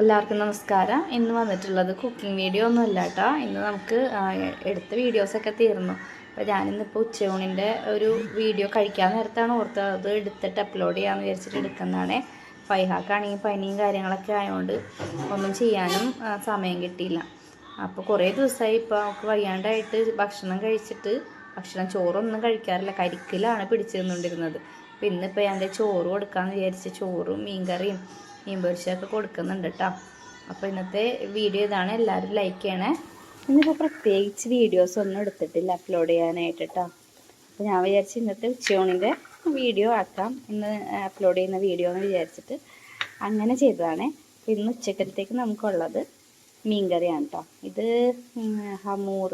എല്ലാവർക്കും നമസ്കാരം. ഇന്ന് വന്നിട്ടുള്ളത് കുക്കിംഗ് വീഡിയോ ഒന്നും അല്ല കേട്ടോ ഇന്ന് നമുക്ക് എടുത്ത വീഡിയോസൊക്കെ തീർന്നു. അപ്പോൾ ഞാനിന്നിപ്പോൾ ഉച്ചയൂണിന്റെ ഒരു വീഡിയോ കഴിക്കാൻ നേരത്താണ് ഓർത്ത് അത് എടുത്തിട്ട് അപ്ലോഡ് ചെയ്യാമെന്ന് വിചാരിച്ചിട്ട് എടുക്കുന്നതാണ്. ഫൈഹാക്കാണെങ്കിൽ പനിയും കാര്യങ്ങളൊക്കെ ആയതുകൊണ്ട് ഒന്നും ചെയ്യാനും സമയം കിട്ടിയില്ല. അപ്പോൾ കുറേ ദിവസമായി ഇപ്പോൾ നമുക്ക് വയ്യാണ്ടായിട്ട് ഭക്ഷണം കഴിച്ചിട്ട് ഭക്ഷണം ചോറൊന്നും കഴിക്കാറില്ല. കരിക്കിലാണ് പിടിച്ചു നിന്നുകൊണ്ടിരുന്നത് അപ്പോൾ ഇന്നിപ്പോൾ ഞാൻ ചോറ് കൊടുക്കാമെന്ന് വിചാരിച്ച് ചോറും മീൻകറിയും മീൻ പൊരിച്ചൊക്കെ കൊടുക്കുന്നുണ്ട് കേട്ടോ അപ്പോൾ ഇന്നത്തെ വീഡിയോ ഇതാണ്. എല്ലാവരും ലൈക്ക് ചെയ്യണേ. ഇന്നിപ്പോൾ പ്രത്യേകിച്ച് വീഡിയോസ് ഒന്നും എടുത്തിട്ടില്ല അപ്ലോഡ് ചെയ്യാനായിട്ട് കേട്ടോ അപ്പോൾ ഞാൻ വിചാരിച്ച് ഇന്നത്തെ ഉച്ചയോണിന്റെ വീഡിയോ ആക്കാം. ഇന്ന് അപ്ലോഡ് ചെയ്യുന്ന വീഡിയോ എന്ന് വിചാരിച്ചിട്ട് അങ്ങനെ ചെയ്തതാണ്. ഇന്ന് ഉച്ചക്കലത്തേക്ക് നമുക്കുള്ളത് മീൻ കറിയാണ് കേട്ടോ ഇത് ഹമൂർ.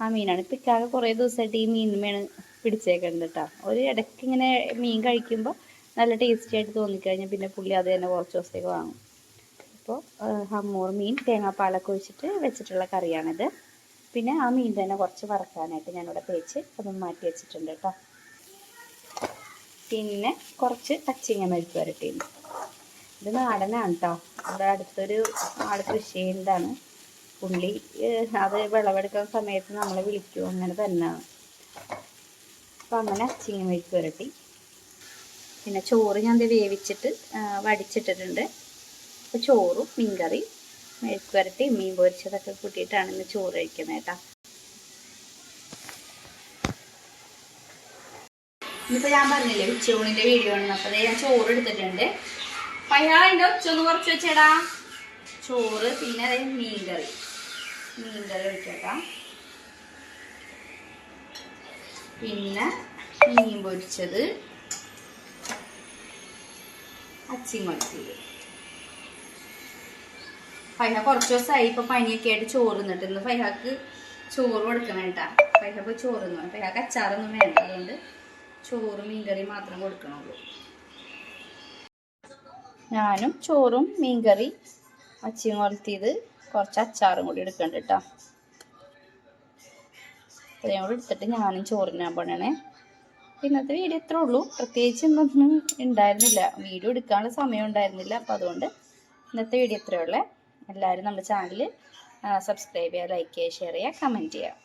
ആ മീനാണ്. ഇപ്പം ഇക്കാകെ കുറേ ദിവസമായിട്ട് ഈ മീനുമേണ് പിടിച്ചേക്കുന്നത് കേട്ടോ ഒരു ഇടയ്ക്ക് ഇങ്ങനെ മീൻ കഴിക്കുമ്പോൾ നല്ല ടേസ്റ്റി ആയിട്ട് തോന്നിക്കഴിഞ്ഞാൽ പിന്നെ പുള്ളി അത് തന്നെ കുറച്ച് ദിവസത്തേക്ക് വാങ്ങും. അപ്പോൾ ഹമ്മൂർ മീൻ തേങ്ങാപ്പാലൊക്കെ ഒഴിച്ചിട്ട് വെച്ചിട്ടുള്ള കറിയാണിത്. പിന്നെ ആ മീൻ തന്നെ കുറച്ച് വറക്കാനായിട്ട് ഞാനിവിടെ തേച്ച് അത് മാറ്റി വെച്ചിട്ടുണ്ട് കേട്ടോ. പിന്നെ കുറച്ച് പച്ചിങ്ങ മെഴുക്ക് വരട്ടിയുണ്ട് ഇത് നാടനാണ് കേട്ടോ ഇവിടെ അടുത്തൊരു ആട് കൃഷി ചെയ്യുന്നതാണ് പുള്ളി അത് വിളവെടുക്കുന്ന സമയത്ത് നമ്മളെ വിളിക്കും. അങ്ങനെ തന്നെയാണ് അപ്പം അങ്ങനെ അച്ചിങ്ങ മെഴുക്ക് വരട്ടി. പിന്നെ ചോറ് ഞാൻ ഇത് വേവിച്ചിട്ട് വടിച്ചിട്ടിട്ടുണ്ട്. അപ്പോൾ ചോറും മീൻകറി മെഴുക്ക് വരട്ടി മീൻ പൊരിച്ചതൊക്കെ കൂട്ടിയിട്ടാണ് ഇന്ന് ചോറ് കഴിക്കുന്നത് കേട്ടോ. ഇന്നിപ്പോൾ ഞാൻ പറഞ്ഞില്ലേ ഉച്ചയൂണിന്റെ വീഡിയോ ആണ്. അപ്പോൾ ഞാൻ ചോറ് എടുത്തിട്ടുണ്ട്. പയ്യാ അതിന്റെ ഉച്ച ഒന്ന് കുറച്ച് വെച്ചേടാ. ചോറ് പിന്നെ അതായത് മീൻകറി. മീൻകറി വെച്ചേട്ടാ പിന്നെ മീൻ പൊരിച്ചത്. അച്ചിങ്ങൊലത്തിയത് ഫൈഹ കുറച്ച് ദിവസമായി ഇപ്പൊ പനിയൊക്കെ ആയിട്ട് ചോറ് നിന്നിട്ട് ഇന്ന് ഫൈഹക്ക് ചോറ് കൊടുക്കണം കേട്ടാ. ഫൈഹ ഇപ്പൊ ചോറ് നിന്ന് ഫൈഹാക്ക് അച്ചാറൊന്നും വേണ്ട. അതുകൊണ്ട് ചോറും മീൻകറിയും മാത്രം കൊടുക്കണുള്ളൂ. ഞാനും ചോറും മീൻകറി അച്ചിയും കൊലത്തിയത് കുറച്ച് അച്ചാറും കൂടി എടുക്കണ്ട കേട്ടോ. ഇത്രയും കൂടി എടുത്തിട്ട് ഞാനും ചോറിനാൻ പോണേ ഇന്നത്തെ വീഡിയോ ഇത്രേ ഉള്ളൂ. പ്രത്യേകിച്ച് ഇന്നൊന്നും ഉണ്ടായിരുന്നില്ല. വീഡിയോ എടുക്കാനുള്ള സമയം ഉണ്ടായിരുന്നില്ല. അപ്പോൾ അതുകൊണ്ട് ഇന്നത്തെ വീഡിയോ ഇത്രേ ഉള്ളേ. എല്ലാവരും നമ്മുടെ ചാനൽ സബ്സ്ക്രൈബ് ചെയ്യുക ലൈക്ക് ചെയ്യുക ഷെയർ ചെയ്യുക കമന്റ് ചെയ്യുക.